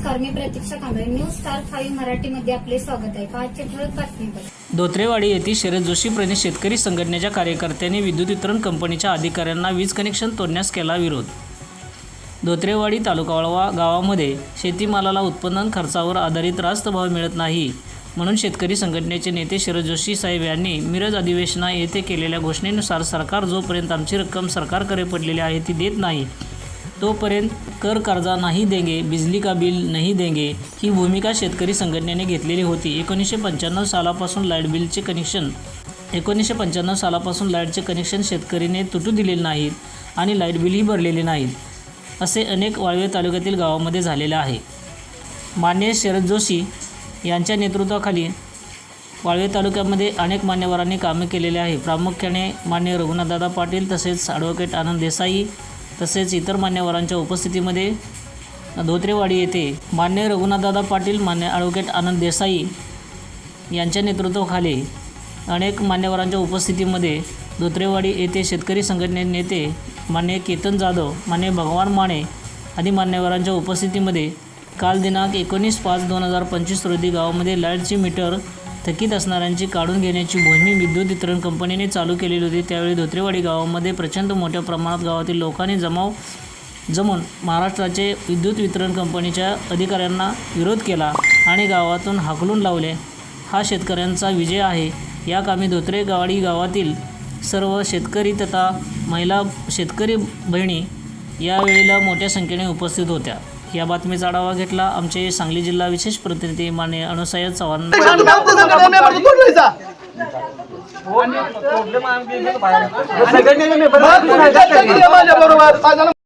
Star five मराठीमध्ये आपले स्वागत आहे. पाचशे ठळक बातमीपत्र धोत्रेवाडी येथील शरद जोशी प्रणित शेतकरी संघटनेच्या कार्यकर्त्यांनी विद्युत वितरण कंपनीच्या अधिकाऱ्यांना वीज कनेक्शन तोडण्यास केला विरोध. धोत्रेवाडी तालुकावळवा गावामध्ये शेतीमालाला उत्पन्न खर्चावर आधारित रास्त भाव मिळत नाही म्हणून शेतकरी संघटनेचे नेते शरद जोशी साहेब यांनी मिरज अधिवेशना येथे केलेल्या घोषणेनुसार सरकार जोपर्यंत आमची रक्कम सरकारकडे पडलेली आहे ती देत नाही. तोपर्यंत कर कर्जा नाही देंगे बिजली का बिल नाही देंगे ही भूमिका शेतकरी संघटनेने घेतलेली होती. एकोणीसशे पंच्याण्णव सालापासून लाइट बिलचे कनेक्शन एकोणीसशे पंच्याण्णव सालापासून लाईटचे कनेक्शन शेतकरीने तुटू दिलेले नाहीत आणि लाइट बिलही भरलेले नाहीत असे अनेक वाळवे तालुक्यातील गावामध्ये झालेले आहे. मान्य शरद जोशी यांच्या नेतृत्वाखाली वाळवे तालुक्यामध्ये अनेक मान्यवरांनी कामे केलेली आहे. प्रामुख्याने मान्य रघुनाथदादा पाटील तसेच ॲडव्होकेट आनंद देसाई तसेच इतर मान्यवरांच्या उपस्थितीमध्ये धोत्रेवाडी येथे मान्य रघुनाथदादा पाटील मान्य ॲडव्होकेट आनंद देसाई यांच्या नेतृत्वाखाली अनेक मान्यवरांच्या उपस्थितीमध्ये धोत्रेवाडी येथे शेतकरी संघटने नेते मान्य केतन जाधव मान्य भगवान माने आदी मान्यवरांच्या उपस्थितीमध्ये काल दिनांक एकोणीस पाच दोन हजार पंचवीस रोजी गावामध्ये लाईटची मीटर थकीत असणाऱ्यांची काढून घेण्याची मोहीम विद्युत वितरण कंपनीने चालू केलेली होती. त्यावेळी धोत्रेवाडी गावामध्ये प्रचंड मोठ्या प्रमाणात गावातील लोकांनी जमाव जमून महाराष्ट्राचे विद्युत वितरण कंपनीच्या अधिकाऱ्यांना विरोध केला आणि गावातून हाकलून लावले. हा शेतकऱ्यांचा विजय आहे. या कामी धोत्रे गावाडी गावातील सर्व शेतकरी तथा महिला शेतकरी बहिणी यावेळेला मोठ्या संख्येने उपस्थित होत्या. या बातमीचा आढावा घेतला आमचे सांगली जिल्हा विशेष प्रतिनिधी मान्य अनुसया चव्हाण. बरोबर